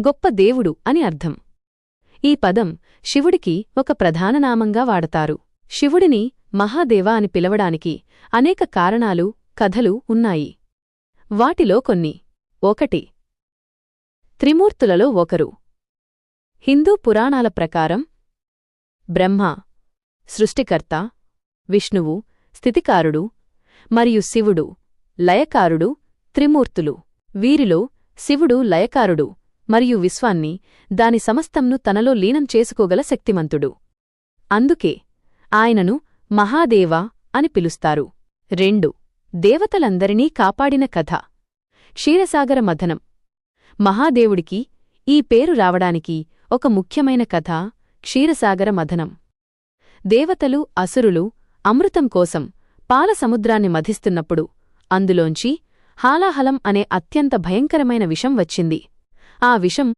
గొప్ప దేవుడు అని అర్థం. ఈ పదం శివుడికి ఒక ప్రధాన నామంగా వాడతారు. శివుడిని మహాదేవ అని పిలవడానికి అనేక కారణాలు కథలు ఉన్నాయి. వాటిలో కొన్ని. ఒకటి. త్రిమూర్తులలో ఒకరు. హిందూ పురాణాల ప్రకారం బ్రహ్మ సృష్టికర్త విష్ణువు స్థితికారుడు మరియు శివుడు లయకారుడు త్రిమూర్తులు. వీరిలో శివుడు లయకారుడు. మరియు విశ్వాన్ని దాని సమస్తంను తనలో లీనం చేసుకోగల శక్తిమంతుడు. అందుకే ఆయనను మహాదేవ అని పిలుస్తారు. రెండు. దేవతలందరినీ కాపాడిన కథ. క్షీరసాగర మథనం. మహాదేవుడికి ఈ పేరు రావడానికి ఒక ముఖ్యమైన కథ క్షీరసాగర మథనం. దేవతలు అసురులు అమృతం కోసం పాల సముద్రాన్ని మధిస్తున్నప్పుడు అందులోంచి హాలాహలం అనే అత్యంత భయంకరమైన విషం వచ్చింది. ఆ విషం